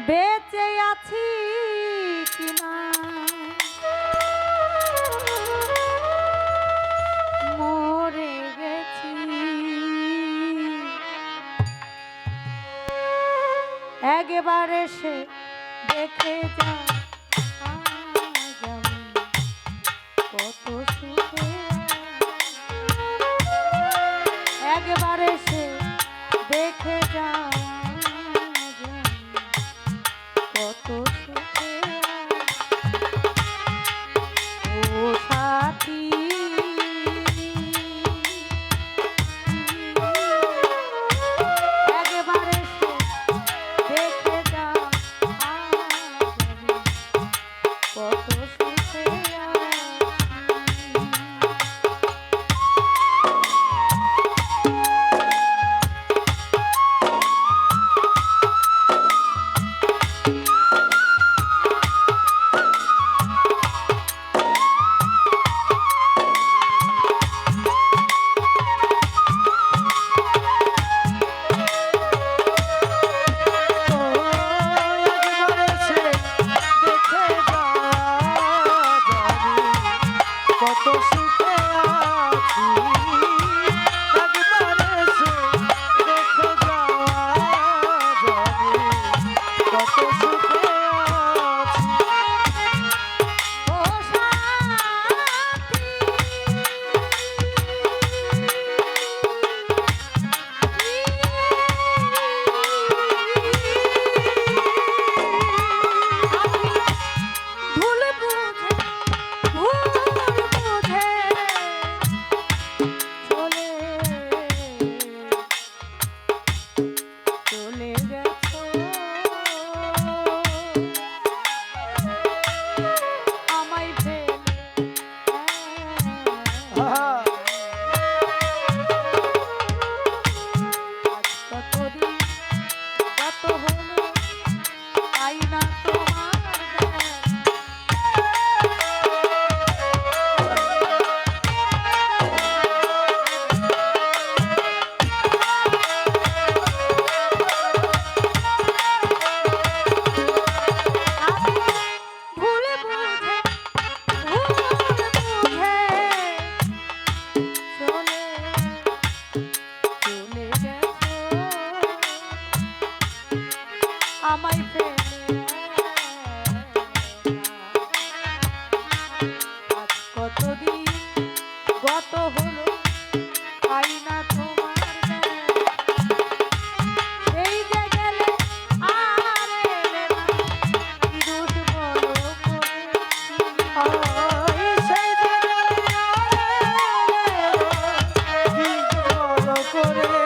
বেঁচে আছি কিনা? মরে গেছি। সে দেখে যা কত সুখে Welcome. করে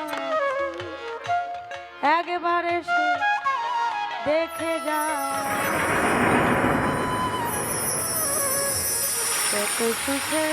একবার এসে দেখে যা কত সুখে।